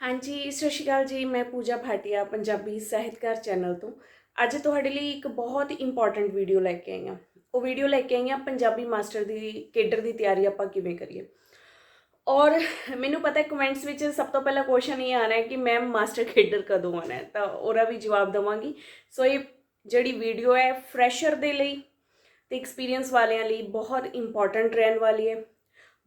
ਹਾਂਜੀ, ਸਤਿ ਸ਼੍ਰੀ ਅਕਾਲ ਜੀ। ਮੈਂ ਪੂਜਾ ਭਾਟੀਆ, ਪੰਜਾਬੀ ਸਾਹਿਤਕਾਰ ਚੈਨਲ ਤੋਂ। ਅੱਜ ਤੁਹਾਡੇ ਲਈ ਇੱਕ ਬਹੁਤ ਇੰਪੋਰਟੈਂਟ ਵੀਡੀਓ ਲੈ ਕੇ ਆਈ ਹਾਂ। ਉਹ ਵੀਡੀਓ ਲੈ ਕੇ ਆਈ ਹਾਂ ਪੰਜਾਬੀ ਮਾਸਟਰ ਦੀ, ਕੇਡਰ ਦੀ ਤਿਆਰੀ ਆਪਾਂ ਕਿਵੇਂ ਕਰੀਏ। ਔਰ ਮੈਨੂੰ ਪਤਾ ਹੈ ਕਮੈਂਟਸ ਵਿੱਚ ਸਭ ਤੋਂ ਪਹਿਲਾ ਕੁਐਸਚਨ ਇਹ ਆਣਾ ਹੈ ਕਿ ਮੈਮ ਮਾਸਟਰ ਕੇਡਰ ਕਦੋਂ ਆਣਾ ਹੈ? ਤਾਂ ਉਹਦਾ ਵੀ ਜਵਾਬ ਦਵਾਂਗੀ। ਸੋ ਇਹ ਜਿਹੜੀ ਵੀਡੀਓ ਹੈ ਫਰੈਸ਼ਰ ਦੇ ਲਈ ਤੇ ਐਕਸਪੀਰੀਅੰਸ ਵਾਲਿਆਂ ਲਈ ਬਹੁਤ ਇੰਪੋਰਟੈਂਟ ਰਹਿਣ ਵਾਲੀ ਹੈ।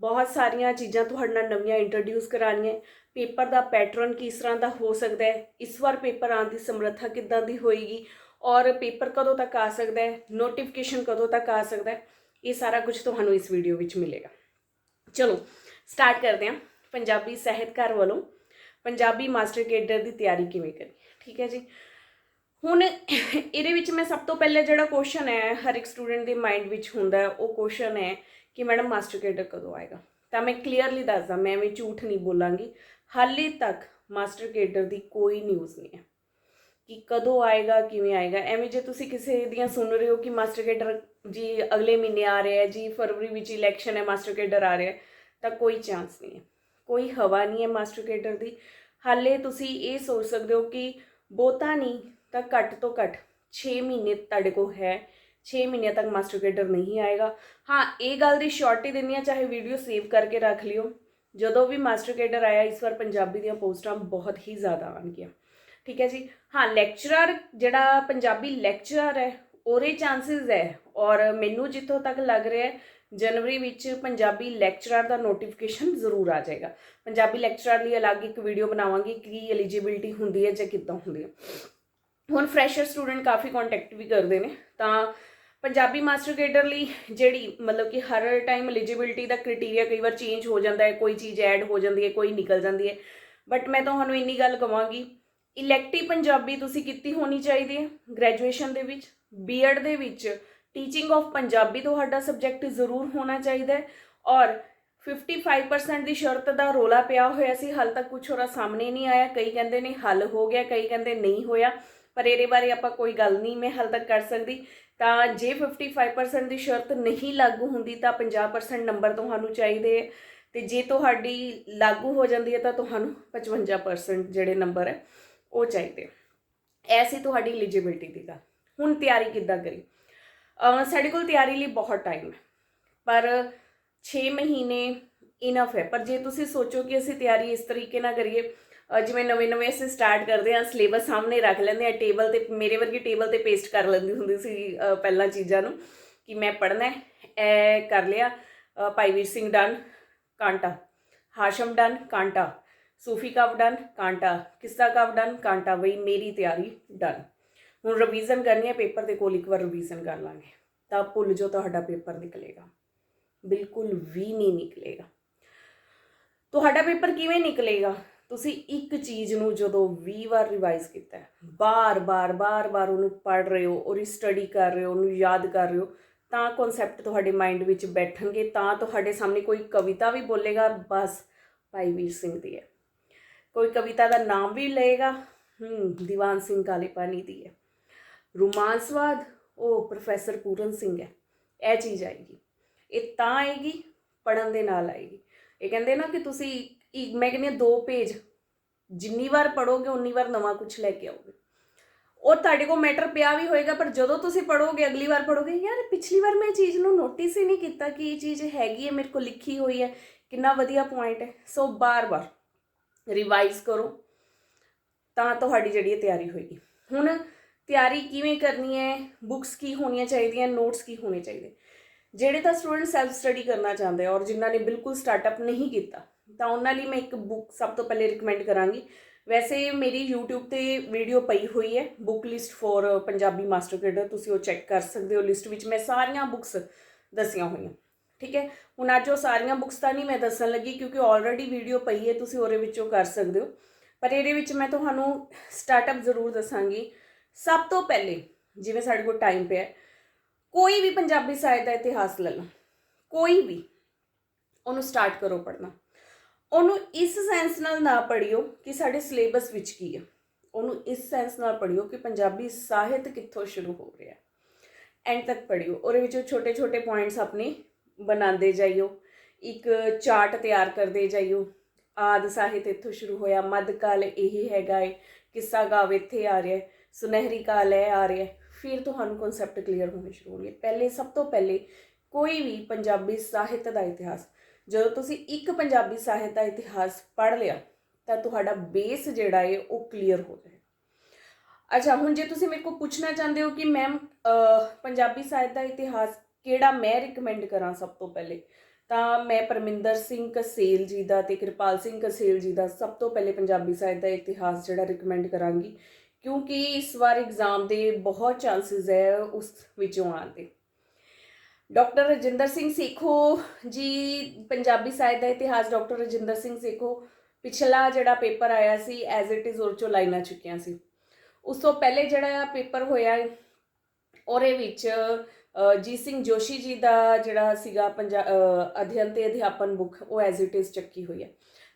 ਬਹੁਤ ਸਾਰੀਆਂ ਚੀਜ਼ਾਂ ਤੁਹਾਡੇ ਨਾਲ ਨਵੀਆਂ ਇੰਟਰੋਡਿਊਸ ਕਰਾਉਣੀਆਂ ਪੇਪਰ ਦਾ ਪੈਟਰਨ ਕਿਸ ਤਰ੍ਹਾਂ ਦਾ ਹੋ ਸਕਦਾ ਹੈ? ਇਸ ਵਾਰ ਪੇਪਰ ਆਉਣ ਦੀ ਸਮਰੱਥਾ ਕਿੱਦਾਂ ਦੀ ਹੋਏਗੀ? ਔਰ ਪੇਪਰ ਕਦੋਂ ਤੱਕ ਆ ਸਕਦਾ ਹੈ? ਨੋਟੀਫਿਕੇਸ਼ਨ ਕਦੋਂ ਤੱਕ ਆ ਸਕਦਾ ਹੈ? ਇਹ ਸਾਰਾ ਕੁਝ ਤੁਹਾਨੂੰ ਇਸ ਵੀਡੀਓ ਵਿੱਚ ਮਿਲੇਗਾ। ਚਲੋ ਸਟਾਰਟ ਕਰਦੇ ਹਾਂ। ਪੰਜਾਬੀ ਸਾਹਿਤਕਾਰ ਵੱਲੋਂ ਪੰਜਾਬੀ ਮਾਸਟਰ ਕੇਡਰ ਦੀ ਤਿਆਰੀ ਕਿਵੇਂ ਕਰੀ ਠੀਕ ਹੈ ਜੀ? ਹੁਣ ਇਹਦੇ ਵਿੱਚ ਮੈਂ ਸਭ ਤੋਂ ਪਹਿਲੇ ਜਿਹੜਾ ਕੁਐਸਚਨ ਹੈ, ਹਰ ਇੱਕ ਸਟੂਡੈਂਟ ਦੇ ਮਾਈਂਡ ਵਿੱਚ ਹੁੰਦਾ ਉਹ ਕੁਐਸਚਨ ਹੈ ਕਿ ਮੈਡਮ ਮਾਸਟਰ ਕੇਡਰ ਕਦੋਂ ਆਏਗਾ? ਤਾਂ ਮੈਂ ਕਲੀਅਰਲੀ ਦੱਸਦਾ, ਮੈਂ ਵੀ ਝੂਠ ਨਹੀਂ ਬੋਲਾਂਗੀ। ਹਾਲੇ ਤੱਕ ਮਾਸਟਰ ਕੇਡਰ ਦੀ ਕੋਈ ਨਿਊਜ਼ ਨਹੀਂ ਹੈ। ਕਿ ਕਦੋਂ ਆਏਗਾ, ਕਿਵੇਂ ਆਏਗਾ, ਐਵੇਂ ਜੇ ਤੁਸੀਂ ਕਿਸੇ ਦੀਆਂ ਸੁਣ ਰਹੇ ਹੋ ਕਿ ਮਾਸਟਰ ਕੇਡਰ ਜੀ ਅਗਲੇ ਮਹੀਨੇ ਆ ਰਿਹਾ ਹੈ, ਜੀ ਫਰਵਰੀ ਵਿੱਚ ਇਲੈਕਸ਼ਨ ਹੈ, ਮਾਸਟਰ ਕੇਡਰ ਆ ਰਿਹਾ ਤਾਂ ਕੋਈ ਚਾਂਸ ਨਹੀਂ ਹੈ। ਕੋਈ ਹਵਾ ਨਹੀਂ ਹੈ ਮਾਸਟਰ ਕੇਡਰ ਦੀ। ਹਾਲੇ ਤੁਸੀਂ ਇਹ ਸੋਚ ਸਕਦੇ ਹੋ ਕਿ ਬਹੁਤਾ ਨਹੀਂ, ਤਾਂ ਘੱਟ ਤੋਂ ਘੱਟ 6 ਮਹੀਨੇ ਤੁਹਾਡੇ ਕੋਲ ਹੈ। 6 ਮਹੀਨਿਆਂ ਤੱਕ ਮਾਸਟਰ ਕੇਡਰ ਨਹੀਂ ਆਏਗਾ। ਹਾਂ, ਇਹ ਗੱਲ ਦੀ ਸ਼ੋਰਟੀ ਦਿੰਨੀ ਆ ਚਾਹੇ ਵੀਡੀਓ ਸੇਵ ਕਰਕੇ ਰੱਖ ਲਿਓ। ਜਦੋਂ ਵੀ ਮਾਸਟਰ ਕੇਡਰ ਆਇਆ, ਇਸ ਵਾਰ ਪੰਜਾਬੀ ਦੀਆਂ ਪੋਸਟਾਂ ਬਹੁਤ ਹੀ ਜ਼ਿਆਦਾ ਆਉਣਗੀਆਂ। ਠੀਕ ਹੈ ਜੀ? ਹਾਂ ਲੈਕਚਰਰ ਜਿਹੜਾ ਪੰਜਾਬੀ ਲੈਕਚਰਰ ਹੈ, ਉਹਦੇ ਚਾਂਸਸ ਹੈ। ਔਰ ਮੈਨੂੰ ਜਿੱਥੋਂ ਤੱਕ ਲੱਗ ਰਿਹਾ ਹੈ, ਜਨਵਰੀ ਵਿੱਚ ਪੰਜਾਬੀ ਲੈਕਚਰਰ ਦਾ ਨੋਟੀਫਿਕੇਸ਼ਨ ਜ਼ਰੂਰ ਆ ਜਾਏਗਾ। ਪੰਜਾਬੀ ਲੈਕਚਰਰ ਲਈ ਅਲੱਗ ਇੱਕ ਵੀਡੀਓ ਬਣਾਵਾਂਗੀ, ਕੀ ਐਲੀਜੀਬਿਲਟੀ ਹੁੰਦੀ ਹੈ ਜਾਂ ਕਿੱਦਾਂ ਹੁੰਦੀ ਹੈ। ਹੁਣ ਫਰੈਸ਼ਰ ਸਟੂਡੈਂਟ ਕਾਫੀ ਕੰਟੈਕਟ ਵੀ ਕਰਦੇ ਨੇ, ਤਾਂ ਪੰਜਾਬੀ ਮਾਸਟਰ ਕੇਡਰ ਲਈ ਜਿਹੜੀ ਮਤਲਬ ਕਿ ਹਰ ਟਾਈਮ ਐਲੀਜੀਬਿਲਟੀ ਦਾ ਕ੍ਰਾਈਟੇਰੀਆ ਕਈ ਵਾਰ ਚੇਂਜ ਹੋ ਜਾਂਦਾ ਹੈ, ਕੋਈ ਚੀਜ਼ ਐਡ ਹੋ ਜਾਂਦੀ ਹੈ, ਕੋਈ ਨਿਕਲ ਜਾਂਦੀ ਹੈ। ਬਟ ਮੈਂ ਤੁਹਾਨੂੰ ਇੰਨੀ ਗੱਲ ਕਵਾਂਗੀ ਇਲੈਕਟਿਵ ਪੰਜਾਬੀ ਤੁਸੀਂ ਕੀਤੀ ਹੋਣੀ ਚਾਹੀਦੀ ਹੈ ਗ੍ਰੈਜੂਏਸ਼ਨ ਦੇ ਵਿੱਚ ਬੀਐਡ ਦੇ ਵਿੱਚ ਟੀਚਿੰਗ ਆਫ ਪੰਜਾਬੀ ਤੁਹਾਡਾ ਸਬਜੈਕਟ ਜ਼ਰੂਰ ਹੋਣਾ ਚਾਹੀਦਾ ਹੈ ਔਰ 55% ਦੀ ਸ਼ਰਤ ਦਾ ਰੋਲਾ ਪਿਆ ਹੋਇਆ ਸੀ, ਹਾਲ ਤੱਕ ਕੁਝ ਹੋਰਾ ਸਾਹਮਣੇ ਨਹੀਂ ਆਇਆ, ਕਈ ਕਹਿੰਦੇ ਨੇ ਹੱਲ ਹੋ ਗਿਆ, ਕਈ ਕਹਿੰਦੇ ਨਹੀਂ ਹੋਇਆ। ਪਰ ਇਹਦੇ ਬਾਰੇ ਆਪਾਂ ਕੋਈ ਗੱਲ ਨਹੀਂ ਮੈਂ ਹਾਲ ਤੱਕ ਕਰ ਸਕਦੀ। ਤਾਂ ਜੇ 55% ਦੀ ਸ਼ਰਤ ਨਹੀਂ ਲਾਗੂ ਹੁੰਦੀ ਤਾਂ 50% ਨੰਬਰ ਤੁਹਾਨੂੰ ਚਾਹੀਦੇ ਹੈ ਤੇ ਜੇ ਤੁਹਾਡੀ ਲਾਗੂ ਹੋ ਜਾਂਦੀ ਹੈ ਤਾਂ ਤੁਹਾਨੂੰ 55% ਜਿਹੜੇ ਨੰਬਰ ਹੈ, ਉਹ ਚਾਹੀਦੇ ਐਸੀ ਤੁਹਾਡੀ ਐਲੀਜੀਬਿਲਟੀ ਦੀ ਗੱਲ। ਹੁਣ ਤਿਆਰੀ ਕਿੱਦਾਂ ਕਰੀ ਸਾਡੇ ਕੋਲ ਤਿਆਰੀ ਲਈ ਬਹੁਤ ਟਾਈਮ ਹੈ, ਪਰ 6 ਮਹੀਨੇ ਇਨਫ ਹੈ। ਪਰ ਜੇ ਤੁਸੀਂ ਸੋਚੋ ਕਿ ਅਸੀਂ ਤਿਆਰੀ ਇਸ ਤਰੀਕੇ ਨਾਲ ਕਰੀਏ ਜਿਵੇਂ ਨਵੇਂ ਨਵੇਂ ਅਸੀਂ ਸਟਾਰਟ ਕਰਦੇ ਹਾਂ ਸਿਲੇਬਸ ਸਾਹਮਣੇ ਰੱਖ ਲੈਂਦੇ ਆ ਟੇਬਲ ਤੇ, ਮੇਰੇ ਵਰਗੀ ਟੇਬਲ ਤੇ ਪੇਸਟ ਕਰ ਲੈਂਦੀ ਹੁੰਦੀ ਸੀ ਪਹਿਲਾਂ ਚੀਜ਼ਾਂ ਨੂੰ ਕਿ ਮੈਂ ਪੜ੍ਹਨਾ ਹੈ, ਇਹ ਕਰ ਲਿਆ। ਭਾਈ ਵੀਰ ਸਿੰਘ ਡਨ ਕਾਂਟਾ। ਹਾਸ਼ਮ ਡਨ ਕਾਂਟਾ। ਸੂਫੀ ਕਵ ਡਨ ਕਾਂਟਾ। ਕਿੱਸਾ ਕਵ ਡਨ ਕਾਂਟਾ। ਬਈ ਮੇਰੀ ਤਿਆਰੀ ਡਨ ਹੁਣ ਰਿਵੀਜ਼ਨ ਕਰਨੀ ਹੈ ਪੇਪਰ ਦੇ ਕੋਲ ਇੱਕ ਵਾਰ ਰਿਵੀਜ਼ਨ ਕਰ ਲਾਂਗੇ। ਤਾਂ ਭੁੱਲ ਜੋ ਤੁਹਾਡਾ ਪੇਪਰ ਨਿਕਲੇਗਾ। ਬਿਲਕੁਲ ਵੀ ਨਹੀਂ ਨਿਕਲੇਗਾ। ਤੁਹਾਡਾ ਪੇਪਰ ਕਿਵੇਂ ਨਿਕਲੇਗਾ? ਤੁਸੀਂ ਇੱਕ ਚੀਜ਼ ਨੂੰ ਜਦੋਂ 20 ਵਾਰ ਰਿਵਾਈਜ਼ ਕੀਤਾ ਹੈ ਬਾਰ-ਬਾਰ ਬਾਰ-ਬਾਰ ਉਹਨੂੰ ਪੜ੍ਹ ਰਹੇ ਹੋ ਔਰ ਸਟੱਡੀ ਕਰ ਰਹੇ ਹੋ, ਉਹਨੂੰ ਯਾਦ ਕਰ ਰਹੇ ਹੋ, ਤਾਂ ਕਨਸੈਪਟ ਤੁਹਾਡੇ ਮਾਈਂਡ ਵਿੱਚ ਬੈਠਣਗੇ, ਤਾਂ ਤੁਹਾਡੇ ਸਾਹਮਣੇ ਕੋਈ ਕਵਿਤਾ ਵੀ ਬੋਲੇਗਾ, ਬਸ ਭਾਈ ਵੀਰ ਸਿੰਘ ਦੀ ਹੈ। ਕੋਈ ਕਵਿਤਾ ਦਾ ਨਾਮ ਵੀ ਲਏਗਾ, ਹੂੰ, ਦੀਵਾਨ ਸਿੰਘ ਕਾਲੇ ਪਾਣੀ ਦੀ ਹੈ। ਰੋਮਾਂਸਵਾਦ, ਉਹ ਪ੍ਰੋਫੈਸਰ ਪੂਰਨ ਸਿੰਘ ਹੈ, ਇਹ ਚੀਜ਼ ਆਏਗੀ। ਇਹ ਤਾਂ ਆਏਗੀ ਪੜਨ ਦੇ ਨਾਲ ਆਏਗੀ। ਇਹ ਕਹਿੰਦੇ ਨਾ ਕਿ ਤੁਸੀਂ ਇੱਕ- ਮੈਂ ਕਹਿੰਦੀ ਹਾਂ ਦੋ ਪੇਜ ਜਿੰਨੀ ਵਾਰ ਪੜੋਗੇ ਉਨੀ ਵਾਰ ਨਵਾਂ ਕੁਝ ਲੈ ਕੇ ਆਓਗੇ। ਔਰ ਤੁਹਾਡੇ ਕੋਲ ਮੈਟਰ ਪਿਆ ਵੀ ਹੋਏਗਾ, ਪਰ ਜਦੋਂ ਤੁਸੀਂ ਪੜੋਗੇ ਅਗਲੀ ਵਾਰ ਪੜੋਗੇ ਯਾਰ ਪਿਛਲੀ ਵਾਰ ਮੈਂ ਚੀਜ਼ ਨੂੰ ਨੋਟਿਸ ਹੀ ਨਹੀਂ ਕੀਤਾ ਕਿ ਇਹ ਚੀਜ਼ ਹੈਗੀ ਹੈ, ਮੇਰੇ ਕੋਲ ਲਿਖੀ ਹੋਈ ਹੈ, ਕਿੰਨਾ ਵਧੀਆ ਪੁਆਇੰਟ ਹੈ। ਸੋ ਬਾਰ-ਬਾਰ ਰਿਵਾਈਜ਼ ਕਰੋ, ਤਾਂ ਤੁਹਾਡੀ ਜਿਹੜੀ ਹੈ ਤਿਆਰੀ ਹੋਏਗੀ। ਹੁਣ ਤਿਆਰੀ ਕਿਵੇਂ ਕਰਨੀ ਹੈ? ਬੁੱਕਸ ਕੀ ਹੋਣੀਆਂ ਚਾਹੀਦੀਆਂ ਨੋਟਸ ਕੀ ਹੋਣੇ ਚਾਹੀਦੇ? ਜਿਹੜੇ ਤਾਂ ਸਟੂਡੈਂਟ ਸੈਲਫ ਸਟੱਡੀ ਕਰਨਾ ਚਾਹੁੰਦੇ ਔਰ ਜਿਨ੍ਹਾਂ ਨੇ ਬਿਲਕੁਲ ਸਟਾਰਟਅਪ ਨਹੀਂ ਕੀਤਾ ਤਾਂ ਉਹਨਾਂ ਲਈ ਮੈਂ ਇੱਕ ਬੁੱਕ ਸਭ ਤੋਂ ਪਹਿਲੇ ਰਿਕਮੈਂਡ ਕਰਾਂਗੀ। ਵੈਸੇ ਮੇਰੀ YouTube ਤੇ ਵੀਡੀਓ ਪਈ ਹੋਈ ਹੈ book list for Punjabi master cadre ਤੁਸੀਂ ਉਹ ਚੈੱਕ ਕਰ ਸਕਦੇ ਹੋ ਲਿਸਟ ਵਿੱਚ। ਮੈਂ ਸਾਰੀਆਂ ਬੁੱਕਸ ਦੱਸੀਆਂ ਹੋਈਆਂ, ਠੀਕ ਹੈ? ਹੁਣ ਅੱਜ ਉਹ ਸਾਰੀਆਂ ਬੁੱਕਸ ਤਾਂ ਨਹੀਂ ਮੈਂ ਦੱਸਣ ਲੱਗੀ, ਕਿਉਂਕਿ ਆਲਰੇਡੀ ਵੀਡੀਓ ਪਈ ਹੈ, ਤੁਸੀਂ ਉਹਦੇ ਵਿੱਚੋਂ ਕਰ ਸਕਦੇ ਹੋ। ਪਰ ਇਹਦੇ ਵਿੱਚ ਮੈਂ ਤੁਹਾਨੂੰ ਸਟਾਰਟਅਪ ਜ਼ਰੂਰ ਦੱਸਾਂਗੀ। ਸਭ ਤੋਂ ਪਹਿਲੇ, ਜਿਵੇਂ ਸਾਡੇ ਕੋਲ ਟਾਈਮ ਪਿਆ ਕੋਈ ਵੀ ਪੰਜਾਬੀ ਸਾਹਿਤ ਦਾ ਇਤਿਹਾਸ ਲੈ ਲਓ। ਕੋਈ ਵੀ, ਉਹਨੂੰ ਸਟਾਰਟ ਕਰੋ ਪੜ੍ਹਨਾ। ਉਹਨੂੰ ਇਸ ਸੈਂਸ ਨਾਲ ਨਾ ਪੜ੍ਹਿਓ ਕਿ ਸਾਡੇ ਸਿਲੇਬਸ ਵਿੱਚ ਕੀ ਹੈ ਉਹਨੂੰ ਇਸ ਸੈਂਸ ਨਾਲ ਪੜ੍ਹਿਓ ਕਿ ਪੰਜਾਬੀ ਸਾਹਿਤ ਕਿੱਥੋਂ ਸ਼ੁਰੂ ਹੋ ਰਿਹਾ। ਐਂਡ ਤੱਕ ਪੜ੍ਹਿਓ। ਉਹਦੇ ਵਿੱਚੋਂ ਛੋਟੇ ਛੋਟੇ ਪੁਆਇੰਟਸ ਆਪਣੇ ਬਣਾਉਂਦੇ ਜਾਈਓ। ਇੱਕ ਚਾਰਟ ਤਿਆਰ ਕਰਦੇ ਜਾਈਓ। ਆਦ ਸਾਹਿਤ ਇੱਥੋਂ ਸ਼ੁਰੂ ਹੋਇਆ। ਮੱਧਕਾਲ ਇਹ ਹੈਗਾ ਏ। ਕਿੱਸਾ ਗਾਵ ਇੱਥੇ ਆ ਰਿਹਾ ਸੁਨਹਿਰੀ ਕਾਲ ਹੈ ਆ ਰਿਹਾ ਫਿਰ ਤੁਹਾਨੂੰ ਕਨਸੈਪਟ ਕਲੀਅਰ ਹੋਣੇ ਸ਼ੁਰੂ ਹੋਣਗੇ। ਪਹਿਲੇ, ਸਭ ਤੋਂ ਪਹਿਲੇ ਕੋਈ ਵੀ ਪੰਜਾਬੀ ਸਾਹਿਤ ਦਾ ਇਤਿਹਾਸ ਜਦੋਂ ਤੁਸੀਂ ਇੱਕ ਪੰਜਾਬੀ ਸਾਹਿਤ ਦਾ ਇਤਿਹਾਸ ਪੜ੍ਹ ਲਿਆ, ਤਾਂ ਤੁਹਾਡਾ ਬੇਸ ਜਿਹੜਾ ਹੈ ਉਹ ਕਲੀਅਰ ਹੋ ਜਾਏ ਅੱਛਾ, ਹੁਣ ਜੇ ਤੁਸੀਂ ਮੇਰੇ ਕੋਲ ਪੁੱਛਣਾ ਚਾਹੁੰਦੇ ਹੋ ਕਿ ਮੈਮ ਪੰਜਾਬੀ ਸਾਹਿਤ ਦਾ ਇਤਿਹਾਸ ਕਿਹੜਾ ਮੈਂ ਰਿਕਮੈਂਡ ਕਰਾਂ ਸਭ ਤੋਂ ਪਹਿਲੇ, ਤਾਂ ਮੈਂ ਪਰਮਿੰਦਰ ਸਿੰਘ ਕਸੇਲ ਜੀ ਦਾ ਤੇ ਕਿਰਪਾਲ ਸਿੰਘ ਕਸੇਲ ਜੀ ਦਾ ਸਭ ਤੋਂ ਪਹਿਲੇ ਪੰਜਾਬੀ ਸਾਹਿਤ ਦਾ ਇਤਿਹਾਸ ਜਿਹੜਾ ਰਿਕਮੈਂਡ ਕਰਾਂਗੀ, ਕਿਉਂਕਿ ਇਸ ਵਾਰ ਐਗਜ਼ਾਮ ਦੇ ਬਹੁਤ ਚਾਂਸਸ ਹੈ ਉਸ ਵਿੱਚੋਂ ਆਉਣ ਦੇ। ਡਾਕਟਰ ਰਜਿੰਦਰ ਸਿੰਘ ਸੇਖੋ ਜੀ ਪੰਜਾਬੀ ਸਾਹਿਤ ਦਾ ਇਤਿਹਾਸ ਡਾਕਟਰ ਰਜਿੰਦਰ ਸਿੰਘ ਸੇਖੋ ਪਿਛਲਾ ਜਿਹੜਾ ਪੇਪਰ ਆਇਆ ਸੀ ਐਜ਼ ਇਟ ਇਜ਼ ਉਹ 'ਚੋਂ ਲਾਈਨਾਂ ਚੁੱਕੀਆਂ ਸੀ। ਉਸ ਤੋਂ ਪਹਿਲੇ ਜਿਹੜਾ ਪੇਪਰ ਹੋਇਆ ਉਹਦੇ ਵਿੱਚ ਅ, ਸਿੰਘ ਜੋਸ਼ੀ ਜੀ ਦਾ ਜਿਹੜਾ ਸੀਗਾ ਪੰਜਾ ਅ, ਅਧਿਅਨ ਤੇ ਅਧਿਆਪਨ ਬੁੱਕ ਉਹ ਐਜ਼ ਇਟ ਇਜ਼ ਚੱਕੀ ਹੋਈ ਹੈ।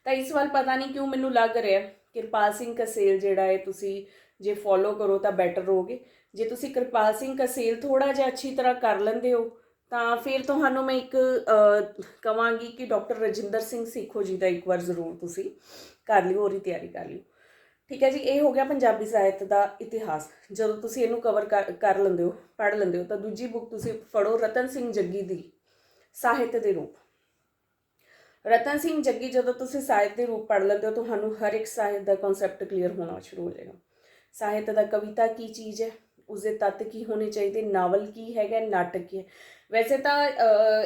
ਤਾਂ ਇਸ ਵਾਰ ਪਤਾ ਨਹੀਂ ਕਿਉਂ ਮੈਨੂੰ ਲੱਗ ਰਿਹਾ ਕਿਰਪਾਲ ਸਿੰਘ ਕਸੇਲ ਜਿਹੜਾ ਹੈ ਤੁਸੀਂ ਜੇ ਫੋਲੋ ਕਰੋ ਤਾਂ ਬੈਟਰ ਰਹੋਗੇ। ਜੇ ਤੁਸੀਂ ਕਿਰਪਾਲ ਸਿੰਘ ਕਸੇਲ ਥੋੜਾ ਜਿਹਾ ਅੱਛੀ ਤਰ੍ਹਾਂ ਕਰ ਲੈਂਦੇ ਹੋ ਤਾਂ ਫਿਰ ਤੁਹਾਨੂੰ ਮੈਂ ਇੱਕ ਅ, ਕਵਾਂਗੀ ਕਿ ਡਾਕਟਰ ਰਜਿੰਦਰ ਸਿੰਘ ਸੇਖੋ ਜੀ ਦਾ ਇੱਕ ਵਾਰ ਜ਼ਰੂਰ ਤੁਸੀਂ ਕਰ ਲਿਓ ਉਹਦੀ ਤਿਆਰੀ ਕਰ ਲਿਓ। ਠੀਕ ਹੈ ਜੀ ਇਹ ਹੋ ਗਿਆ ਪੰਜਾਬੀ ਸਾਹਿਤ ਦਾ ਇਤਿਹਾਸ। ਜਦੋਂ ਤੁਸੀਂ ਇਹਨੂੰ ਕਵਰ ਕਰ ਲੈਂਦੇ ਹੋ ਪੜ੍ਹ ਲੈਂਦੇ ਹੋ ਤਾਂ ਦੂਜੀ ਬੁੱਕ ਤੁਸੀਂ ਫੜੋ ਰਤਨ ਸਿੰਘ ਜੱਗੀ ਦੀ ਸਾਹਿਤ ਦੇ ਰੂਪ। ਰਤਨ ਸਿੰਘ ਜੱਗੀ ਜਦੋਂ ਤੁਸੀਂ ਸਾਹਿਤ ਦੇ ਰੂਪ ਪੜ੍ਹ ਲੈਂਦੇ ਹੋ ਤੁਹਾਨੂੰ ਹਰ ਇੱਕ ਸਾਹਿਤ ਦਾ ਕਨਸੈਪਟ ਕਲੀਅਰ ਹੋਣਾ ਸ਼ੁਰੂ ਹੋ ਜਾਏਗਾ। ਸਾਹਿਤ ਦਾ ਕਵਿਤਾ ਕੀ ਚੀਜ਼ ਹੈ? ਉਸਦੇ ਤੱਤ ਕੀ ਹੋਣੇ ਚਾਹੀਦੇ, ਨਾਵਲ ਕੀ ਹੈਗਾ, ਨਾਟਕ ਕੀ ਹੈ। ਵੈਸੇ ਤਾਂ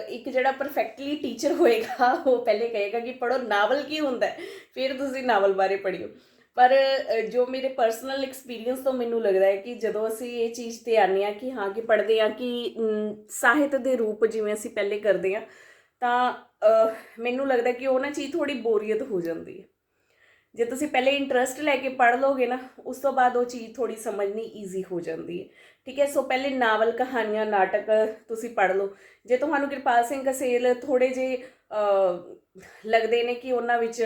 ਇੱਕ ਜਿਹੜਾ ਪਰਫੈਕਟਲੀ ਟੀਚਰ ਹੋਏਗਾ, ਉਹ ਪਹਿਲੇ ਕਹੇਗਾ ਕਿ ਪੜੋ ਨਾਵਲ ਕੀ ਹੁੰਦਾ ਫਿਰ ਤੁਸੀਂ ਨਾਵਲ ਬਾਰੇ ਪੜ੍ਹਿਓ। ਪਰ ਜੋ ਮੇਰੇ ਪਰਸਨਲ ਐਕਸਪੀਰੀਅੰਸ ਤੋਂ ਮੈਨੂੰ ਲੱਗਦਾ ਹੈ ਕਿ ਜਦੋਂ ਅਸੀਂ ਇਹ ਚੀਜ਼ ਤੇ ਆਨੇ ਆ ਕਿ ਹਾਂ, ਕਿ ਪੜ੍ਹਦੇ ਆ ਕਿ ਸਾਹਿਤ ਦੇ ਰੂਪ ਜਿਵੇਂ ਅਸੀਂ ਪਹਿਲੇ ਕਰਦੇ ਆ ਤਾਂ ਮੈਨੂੰ ਲੱਗਦਾ ਕਿ ਉਹ ਨਾ ਚੀਜ਼ ਥੋੜੀ ਬੋਰੀਅਤ ਹੋ ਜਾਂਦੀ ਹੈ। ਜੇ ਤੁਸੀਂ ਪਹਿਲੇ ਇੰਟਰਸਟ ਲੈ ਕੇ ਪੜ੍ਹ ਲੋਗੇ ਨਾ, ਉਸ ਤੋਂ ਬਾਅਦ ਉਹ ਚੀਜ਼ ਥੋੜੀ ਸਮਝਣੀ ਈਜ਼ੀ ਹੋ ਜਾਂਦੀ ਹੈ। ਠੀਕ ਹੈ, ਸੋ ਪਹਿਲੇ ਨਾਵਲ, ਕਹਾਣੀਆਂ, ਨਾਟਕ ਤੁਸੀਂ ਪੜ੍ਹ ਲਓ। ਜੇ ਤੁਹਾਨੂੰ ਕਿਰਪਾਲ ਸਿੰਘ ਕਸੇਲ ਥੋੜੇ ਜੇ ਲੱਗਦੇ ਨੇ ਕਿ ਉਹਨਾਂ ਵਿੱਚ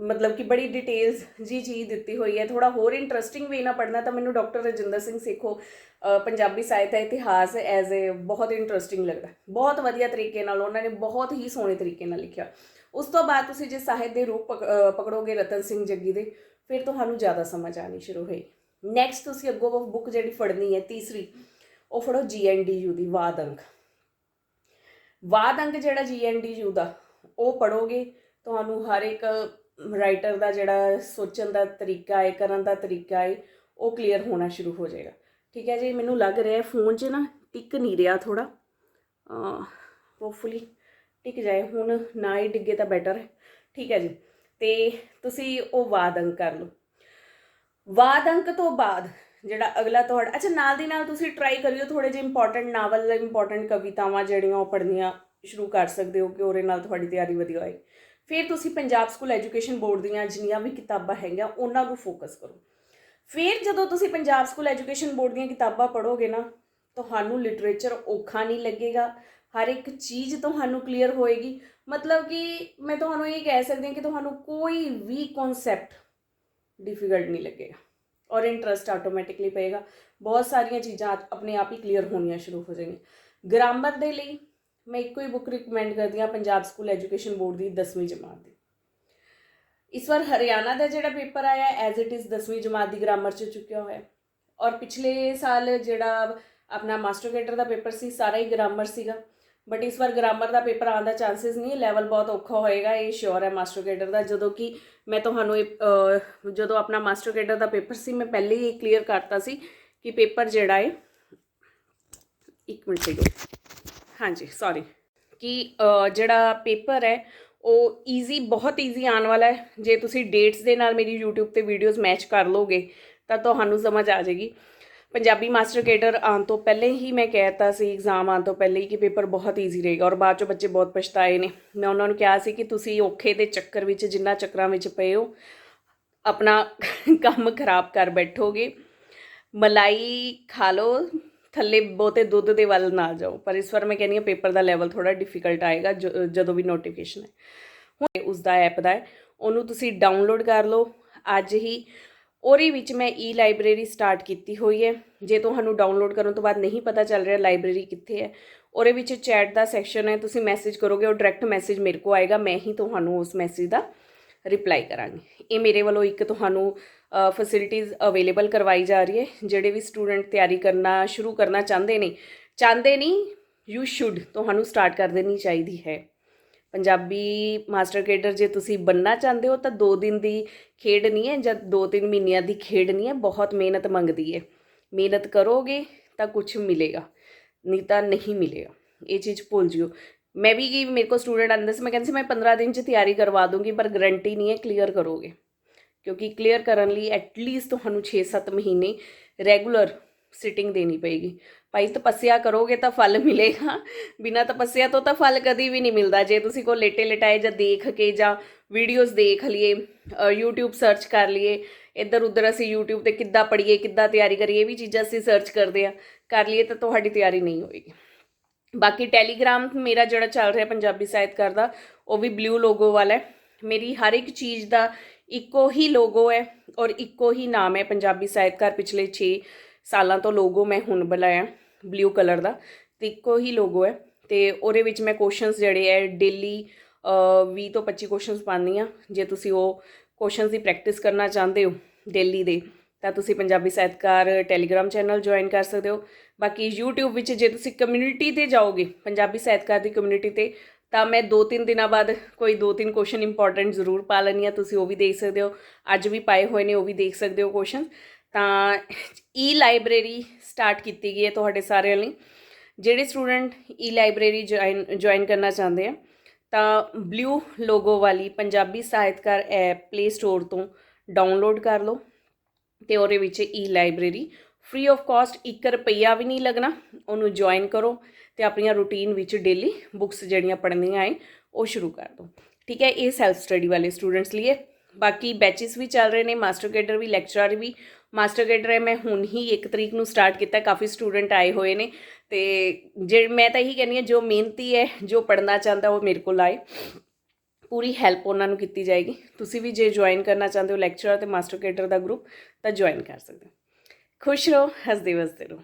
ਮਤਲਬ ਕਿ ਬੜੀ ਡਿਟੇਲਸ ਜੀ ਚੀਜ਼ ਦਿੱਤੀ ਹੋਈ ਹੈ ਥੋੜਾ ਹੋਰ ਇੰਟਰਸਟਿੰਗ ਵੇ ਨਾਲ ਪੜ੍ਹਨਾ, ਤਾਂ ਮੈਨੂੰ ਡਾਕਟਰ ਰਜਿੰਦਰ ਸਿੰਘ ਸੇਖੋ ਪੰਜਾਬੀ ਸਾਹਿਤ ਦਾ ਇਤਿਹਾਸ ਐਜ਼ ਅ ਬਹੁਤ ਇੰਟਰਸਟਿੰਗ ਲੱਗਦਾ। ਬਹੁਤ ਵਧੀਆ ਤਰੀਕੇ ਨਾਲ, ਉਹਨਾਂ ਨੇ ਬਹੁਤ ਹੀ ਸੋਹਣੇ ਤਰੀਕੇ ਨਾਲ ਲਿਖਿਆ। ਉਸ ਤੋਂ ਬਾਅਦ ਤੁਸੀਂ ਜੇ ਸਾਹਿਤ ਦੇ ਰੂਪ ਪਕ- ਪਕੜੋਗੇ ਰਤਨ ਸਿੰਘ ਜੱਗੀ ਦੇ, ਫਿਰ ਤੁਹਾਨੂੰ ਜ਼ਿਆਦਾ ਸਮਝ ਆਣੀ ਸ਼ੁਰੂ ਹੋਏਗੀ। ਨੈਕਸਟ ਤੁਸੀਂ ਅੱਗੋਂ ਬੁੱਕ ਜਿਹੜੀ ਫੜਨੀ ਹੈ ਤੀਸਰੀ, ਉਹ ਫੜੋ ਜੀਐਨਡੀਯੂ ਦੀ, ਵਾਦ ਅੰਕ। ਵਾਦ ਅੰਕ ਜਿਹੜਾ ਜੀਐਨਡੀਯੂ ਦਾ, ਉਹ ਪੜੋਗੇ, ਤੁਹਾਨੂੰ ਹਰ ਇੱਕ ਰਾਈਟਰ ਦਾ ਜਿਹੜਾ ਸੋਚਣ ਦਾ ਤਰੀਕਾ ਹੈ, ਕਰਨ ਦਾ ਤਰੀਕਾ ਹੈ, ਉਹ ਕਲੀਅਰ ਹੋਣਾ ਸ਼ੁਰੂ ਹੋ ਜਾਏਗਾ। ਠੀਕ ਹੈ ਜੀ, ਮੈਨੂੰ ਲੱਗ ਰਿਹਾ ਫੋਨ 'ਚ ਨਾ ਟਿਕ ਨਹੀਂ ਰਿਹਾ ਥੋੜਾ ਹੋਪਫੁਲੀ ਟਿਕ ਜਾਏ, ਹੁਣ ਨਾ ਹੀ ਡਿੱਗੇ ਤਾਂ ਬੈਟਰ ਹੈ ਠੀਕ ਹੈ ਜੀ। ਤੇ ਤੁਸੀਂ ਉਹ ਵਾਦ ਅੰਕ ਕਰ ਲਓ। ਵਾਦ ਅੰਕ ਤੋਂ ਬਾਅਦ ਜਿਹੜਾ ਅਗਲਾ ਤੁਹਾਡਾ, ਅੱਛਾ, ਨਾਲ ਦੀ ਨਾਲ ਤੁਸੀਂ ਟਰਾਈ ਕਰਿਓ ਥੋੜੇ ਜਿਹੇ ਇੰਪੋਰਟੈਂਟ ਨਾਵਲ ਇੰਪੋਰਟੈਂਟ ਕਵਿਤਾਵਾਂ ਜਿਹੜੀਆਂ ਉਹ ਪੜ੍ਹਨੀਆਂ ਸ਼ੁਰੂ ਕਰ ਸਕਦੇ ਹੋ ਕਿ ਉਹਦੇ ਨਾਲ ਤੁਹਾਡੀ ਤਿਆਰੀ ਵਧੀਆ ਹੋਏ। ਫਿਰ ਤੁਸੀਂ ਪੰਜਾਬ ਸਕੂਲ ਐਜੂਕੇਸ਼ਨ ਬੋਰਡ ਦੀਆਂ ਜਿੰਨੀਆਂ ਵੀ ਕਿਤਾਬਾਂ ਹੈਗੀਆਂ, ਉਹਨਾਂ ਨੂੰ ਫੋਕਸ ਕਰੋ। ਫਿਰ ਜਦੋਂ ਤੁਸੀਂ ਪੰਜਾਬ ਸਕੂਲ ਐਜੂਕੇਸ਼ਨ ਬੋਰਡ ਦੀਆਂ ਕਿਤਾਬਾਂ ਪੜ੍ਹੋਗੇ ਨਾ, ਤੁਹਾਨੂੰ ਲਿਟਰੇਚਰ ਔਖਾ ਨਹੀਂ ਲੱਗੇਗਾ। ਹਰ ਇੱਕ ਚੀਜ਼ ਤੁਹਾਨੂੰ ਕਲੀਅਰ ਹੋਏਗੀ। ਮਤਲਬ ਕਿ ਮੈਂ ਤੁਹਾਨੂੰ ਇਹ ਕਹਿ ਸਕਦੀ ਹਾਂ ਕਿ ਤੁਹਾਨੂੰ ਕੋਈ ਵੀ ਕਨਸੈਪਟ ਡਿਫਿਕਲਟ ਨਹੀਂ ਲੱਗੇਗਾ ਔਰ ਇੰਟਰਸਟ ਆਟੋਮੈਟਿਕਲੀ ਪਏਗਾ। ਬਹੁਤ ਸਾਰੀਆਂ ਚੀਜ਼ਾਂ ਆਪ- ਆਪਣੇ ਆਪ ਹੀ ਕਲੀਅਰ ਹੋਣੀਆਂ ਸ਼ੁਰੂ ਹੋ ਜਾਣਗੀਆਂ। ਗ੍ਰਾਮਰ ਦੇ ਲਈ ਮੈਂ ਇੱਕੋ ਹੀ ਬੁੱਕ ਰਿਕਮੈਂਡ ਕਰਦੀ ਹਾਂ ਪੰਜਾਬ ਸਕੂਲ ਐਜੂਕੇਸ਼ਨ ਬੋਰਡ ਦੀ 10ਵੀਂ ਜਮਾਤ ਦੀ। ਇਸ ਵਾਰ ਹਰਿਆਣਾ ਦਾ ਜਿਹੜਾ ਪੇਪਰ ਆਇਆ ਐਜ਼ ਇਟ ਇਜ਼ 10ਵੀਂ ਜਮਾਤ ਦੀ ਗ੍ਰਾਮਰ ਚ ਚੁੱਕਿਆ ਹੋਇਆ। ਔਰ ਪਿਛਲੇ ਸਾਲ ਜਿਹੜਾ ਆਪਣਾ ਮਾਸਟਰ ਕੇਡਰ ਦਾ ਪੇਪਰ ਸੀ, ਸਾਰਾ ਹੀ ਗ੍ਰਾਮਰ ਸੀਗਾ। ਬਟ ਇਸ ਵਾਰ ਗ੍ਰਾਮਰ ਦਾ ਪੇਪਰ ਆਉਣ ਦਾ ਚਾਂਸਸ ਨਹੀਂ ਲੈਵਲ ਬਹੁਤ ਔਖਾ ਹੋਏਗਾ, ਇਹ ਸ਼ੋਰ ਹੈ ਮਾਸਟਰ ਕੇਡਰ ਦਾ। ਜਦੋਂ ਕਿ ਮੈਂ ਤੁਹਾਨੂੰ ਇਹ ਜਦੋਂ ਆਪਣਾ ਮਾਸਟਰ ਕੇਡਰ ਦਾ ਪੇਪਰ ਸੀ, ਮੈਂ ਪਹਿਲੇ ਹੀ ਕਲੀਅਰ ਕਰਤਾ ਸੀ ਕਿ ਪੇਪਰ ਜਿਹੜਾ ਹੈ, ਇੱਕ ਮਿੰਟ ਸੇਗੋ ਹਾਂਜੀ ਸੌਰੀ ਕਿ ਜਿਹੜਾ ਪੇਪਰ ਹੈ, ਉਹ ਈਜ਼ੀ ਬਹੁਤ ਈਜ਼ੀ ਆਉਣ ਵਾਲਾ ਹੈ। ਜੇ ਤੁਸੀਂ ਡੇਟਸ ਦੇ ਨਾਲ ਮੇਰੀ YouTube ਤੇ ਵੀਡੀਓਜ਼ ਮੈਚ ਕਰ ਲੋਗੇ, ਤਾਂ ਤੁਹਾਨੂੰ ਸਮਝ ਆ ਜਾਏਗੀ। ਪੰਜਾਬੀ ਮਾਸਟਰ ਕੇਡਰ ਆਉਣ ਤੋਂ ਪਹਿਲੇ ਹੀ ਮੈਂ ਕਹਿਤਾ ਸੀ ਐਗਜ਼ਾਮ ਆਉਣ ਤੋਂ ਪਹਿਲੇ ਹੀ ਕਿ ਪੇਪਰ ਬਹੁਤ ਈਜ਼ੀ ਰਹੇਗਾ ਔਰ ਬਾਅਦ ਚੋਂ ਬੱਚੇ ਬਹੁਤ ਪਛਤਾਏ ਨੇ। ਮੈਂ ਉਹਨਾਂ ਨੂੰ ਕਿਹਾ ਸੀ ਕਿ ਤੁਸੀਂ ਔਖੇ ਦੇ ਚੱਕਰ ਵਿੱਚ, ਜਿੰਨਾ ਚੱਕਰਾਂ ਵਿੱਚ ਪਏ ਹੋ, ਆਪਣਾ ਕੰਮ ਖਰਾਬ ਕਰ ਬੈਠੋਗੇ। ਮਲਾਈ ਖਾ ਲਓ, ਥੱਲੇ ਬਹੁਤੇ ਦੁੱਧ ਦੇ ਵੱਲ ਨਾ ਜਾਓ। ਪਰ ਇਸ ਵਾਰ ਮੈਂ ਕਹਿੰਦੀ ਹਾਂ ਪੇਪਰ ਦਾ ਲੈਵਲ ਥੋੜਾ ਡਿਫਿਕਲਟ ਆਏਗਾ ਜਦੋਂ ਵੀ ਨੋਟੀਫਿਕੇਸ਼ਨ ਹੈ ਹੁਣ ਉਸ ਦਾ ਐਪ ਦਾ ਉਹਨੂੰ ਤੁਸੀਂ ਡਾਊਨਲੋਡ ਕਰ ਲਓ। ਅੱਜ ਹੀ ਉਹਦੇ ਵਿੱਚ ਮੈਂ ਈ ਲਾਇਬ੍ਰੇਰੀ ਸਟਾਰਟ ਕੀਤੀ ਹੋਈ ਹੈ। ਜੇ ਤੁਹਾਨੂੰ ਡਾਊਨਲੋਡ ਕਰਨ ਤੋਂ ਬਾਅਦ ਨਹੀਂ ਪਤਾ ਚੱਲ ਰਿਹਾ ਲਾਇਬ੍ਰੇਰੀ ਕਿੱਥੇ ਹੈ, ਉਹਦੇ ਵਿੱਚ ਚੈਟ ਦਾ ਸੈਕਸ਼ਨ ਹੈ, ਤੁਸੀਂ ਮੈਸੇਜ ਕਰੋਗੇ, ਉਹ ਡਾਇਰੈਕਟ ਮੈਸੇਜ ਮੇਰੇ ਕੋ ਆਏਗਾ, ਮੈਂ ਹੀ ਤੁਹਾਨੂੰ ਉਸ ਮੈਸੇਜ ਦਾ ਰਿਪਲਾਈ ਕਰਾਂਗੀ। ਇਹ ਮੇਰੇ ਵੱਲੋਂ ਇੱਕ ਤੁਹਾਨੂੰ ਫੈਸਿਲਿਟੀਜ਼ ਅਵੇਲੇਬਲ ਕਰਵਾਈ ਜਾ ਰਹੀ ਹੈ, ਜਿਹੜੇ ਵੀ ਸਟੂਡੈਂਟ ਤਿਆਰੀ ਕਰਨਾ, ਸ਼ੁਰੂ ਕਰਨਾ ਚਾਹੁੰਦੇ ਨੇ, ਚਾਹੁੰਦੇ ਨਹੀਂ ਯੂ ਸ਼ੁੱਡ ਤੁਹਾਨੂੰ ਸਟਾਰਟ ਕਰ ਦੇਣੀ ਚਾਹੀਦੀ ਹੈ। ਪੰਜਾਬੀ ਮਾਸਟਰ ਕੇਡਰ ਜੇ ਤੁਸੀਂ ਬੰਨਾ ਚਾਹੁੰਦੇ ਹੋ ਤਾਂ 2 ਦਿਨ ਦੀ ਖੇਡ ਨਹੀਂ ਹੈ ਜਾਂ 2-3 ਮਹੀਨਿਆਂ ਦੀ ਖੇਡ ਨਹੀਂ ਹੈ, ਬਹੁਤ ਮਿਹਨਤ ਮੰਗਦੀ ਹੈ। ਮਿਹਨਤ ਕਰੋਗੇ ਤਾਂ ਕੁਝ ਮਿਲੇਗਾ, ਨਹੀਂ ਤਾਂ ਨਹੀਂ ਮਿਲੇਗਾ। ਇਹ ਚੀਜ਼ ਭੁੱਲ ਜਿਓ। ਮੈਂ ਵੀ ਕੀ ਮੇਰੇ ਕੋ ਸਟੂਡੈਂਟ ਆਂਦੇ ਸੀ, ਮੈਂ ਕਹਿੰਦੀ ਸੀ, ਮੈਂ 15 ਦਿਨ ਚ ਤਿਆਰੀ ਕਰਵਾ ਦੂੰਗੀ, ਪਰ ਗਰੰਟੀ ਨਹੀਂ ਹੈ ਕਲੀਅਰ ਕਰੋਗੇ। ਕਿਉਂਕਿ ਕਲੀਅਰ ਕਰਨ ਲਈ ਐਟਲੀਸਟ ਤੁਹਾਨੂੰ 6-7 ਮਹੀਨੇ ਰੈਗੂਲਰ ਸਿਟਿੰਗ ਦੇਣੀ ਪਏਗੀ। ਭਾਈ ਤਪੱਸਿਆ ਕਰੋਗੇ ਤਾਂ ਫਲ ਮਿਲੇਗਾ। ਬਿਨਾਂ ਤਪੱਸਿਆ ਤੋਂ ਤਾਂ ਫਲ ਕਦੀ ਵੀ ਨਹੀਂ ਮਿਲਦਾ। ਜੇ ਤੁਸੀਂ ਕੋ ਲੇਟੇ ਲਟਾਏ ਜਾਂ ਦੇਖ ਕੇ ਜਾਂ ਵੀਡੀਓਜ਼ ਦੇਖ ਲਈਏ ਅ, YouTube ਸਰਚ ਕਰ ਲਈਏ ਇੱਧਰ ਉੱਧਰ ਅਸੀਂ YouTube ਤੇ ਕਿੱਦਾਂ ਪੜ੍ਹੀਏ ਕਿੱਦਾਂ ਤਿਆਰੀ ਕਰੀਏ ਇਹ ਵੀ ਚੀਜ਼ਾਂ ਅਸੀਂ ਸਰਚ ਕਰਦੇ ਆ ਕਰ ਲਈਏ ਤਾਂ ਤੁਹਾਡੀ ਤਿਆਰੀ ਨਹੀਂ ਹੋਏਗੀ। ਬਾਕੀ ਟੈਲੀਗ੍ਰਾਮ ਮੇਰਾ ਜਿਹੜਾ ਚੱਲ ਰਿਹਾ ਪੰਜਾਬੀ ਸਾਹਿਤਕਾਰ ਦਾ ਉਹ ਵੀ ਬਲੂ ਲੋਗੋ ਵਾਲਾ ਹੈ। ਮੇਰੀ ਹਰ ਇੱਕ ਚੀਜ਼ ਦਾ ਇੱਕੋ ਹੀ ਲੋਗੋ ਹੈ ਔਰ ਇੱਕੋ ਹੀ ਨਾਮ ਹੈ ਪੰਜਾਬੀ ਸਾਹਿਤਕਾਰ ਪਿਛਲੇ 6 ਸਾਲਾਂ ਤੋਂ ਲੋਗੋ ਮੈਂ ਹੁਣ ਬਣਾਇਆ ਬਲੂ ਕਲਰ ਦਾ, ਤੇ ਇੱਕੋ ਹੀ ਲੋਗੋ ਹੈ, ਤੇ ਉਹਦੇ ਵਿੱਚ ਮੈਂ ਕੁਐਸਚਨਸ ਜਿਹੜੇ ਹੈ ਡੇਲੀ 20 ਤੋਂ 25 ਕੁਐਸਚਨਸ ਪਾਉਂਦੀ ਆ ਜੇ ਤੁਸੀਂ ਉਹ ਕੁਐਸਚਨਸ ਦੀ ਪ੍ਰੈਕਟਿਸ ਕਰਨਾ ਚਾਹੁੰਦੇ ਹੋ ਡੇਲੀ ਦੇ, ਤਾਂ ਤੁਸੀਂ ਪੰਜਾਬੀ ਸਾਹਿਤਕਾਰ ਟੈਲੀਗ੍ਰਾਮ ਚੈਨਲ ਜੁਆਇਨ ਕਰ ਸਕਦੇ ਹੋ। ਬਾਕੀ YouTube ਵਿੱਚ ਜੇ ਤੁਸੀਂ ਕਮਿਊਨਿਟੀ ਤੇ ਜਾਓਗੇ, ਪੰਜਾਬੀ ਸਾਹਿਤਕਾਰ ਦੀ ਕਮਿਊਨਿਟੀ ਤੇ, ਤਾਂ ਮੈਂ 2-3 ਦਿਨਾਂ ਬਾਅਦ ਕੋਈ 2-3 ਕੁਐਸਚਨ ਇੰਪੋਰਟੈਂਟ ਜ਼ਰੂਰ ਪਾ ਲੈਣੀ ਆ ਤੁਸੀਂ ਉਹ ਵੀ ਦੇਖ ਸਕਦੇ ਹੋ। ਅੱਜ ਵੀ ਪਾਏ ਹੋਏ ਨੇ, ਉਹ ਵੀ ਦੇਖ ਸਕਦੇ ਹੋ ਕੁਐਸਚਨ ਤਾਂ ਈ ਲਾਇਬ੍ਰੇਰੀ ਸਟਾਰਟ ਕੀਤੀ ਗਈ ਹੈ ਤੁਹਾਡੇ ਸਾਰਿਆਂ ਲਈ। ਜਿਹੜੇ student e library join join ਕਰਨਾ ਚਾਹੁੰਦੇ ਆ, ਤਾਂ ਬਲੂ ਲੋਗੋ ਵਾਲੀ ਪੰਜਾਬੀ ਸਾਹਿਤਕਾਰ ਐਪ ਪਲੇ ਸਟੋਰ ਤੋਂ ਡਾਊਨਲੋਡ ਕਰ ਲਓ ਤੇ ਉਹਦੇ ਵਿੱਚ e library free of cost 1 ਰੁਪਈਆ ਵੀ ਨਹੀਂ ਲੱਗਣਾ, ਉਹਨੂੰ ਜੁਆਇਨ ਕਰੋ ਤੇ ਆਪਣੀਆਂ ਰੂਟੀਨ ਵਿੱਚ ਡੇਲੀ ਬੁੱਕਸ ਜਿਹੜੀਆਂ ਪੜ੍ਹਨੀਆਂ ਹੈ, ਉਹ ਸ਼ੁਰੂ ਕਰ ਦਿਓ। ਠੀਕ ਹੈ, ਇਹ ਸੈਲਫ ਸਟੱਡੀ ਵਾਲੇ ਸਟੂਡੈਂਟਸ ਲਈ ਹੈ। ਬਾਕੀ ਬੈਚਸ ਵੀ ਚੱਲ ਰਹੇ ਨੇ ਮਾਸਟਰ ਕੇਡਰ ਵੀ ਲੈਕਚਰਰ ਵੀ ਮਾਸਟਰ ਕੇਡਰ ਹੈ, ਮੈਂ ਹੁਣ ਹੀ 1 ਤਰੀਕ ਨੂੰ ਸਟਾਰਟ ਕੀਤਾ, ਕਾਫੀ ਸਟੂਡੈਂਟ ਆਏ ਹੋਏ ਨੇ ਤੇ ਜੇ, ਮੈਂ ਤਾਂ ਇਹੀ ਕਹਿੰਦੀ ਹਾਂ, ਜੋ ਮਿਹਨਤੀ ਹੈ, ਜੋ ਪੜ੍ਹਨਾ ਚਾਹੁੰਦਾ, ਉਹ ਮੇਰੇ ਕੋਲ ਆਏ। ਪੂਰੀ ਹੈਲਪ ਉਹਨਾਂ ਨੂੰ ਕੀਤੀ ਜਾਏਗੀ। ਤੁਸੀਂ ਵੀ ਜੇ ਜੁਆਇਨ ਕਰਨਾ ਚਾਹੁੰਦੇ ਹੋ ਲੈਕਚਰਰ ਤੇ ਮਾਸਟਰ ਕੇਟਰ ਦਾ ਗਰੁੱਪ ਤਾਂ ਜੁਆਇਨ ਕਰ ਸਕਦੇ ਹੋ। ਖੁਸ਼ ਰਹੋ, ਹੱਸਦੇ ਵਸਦੇ ਰਹੋ।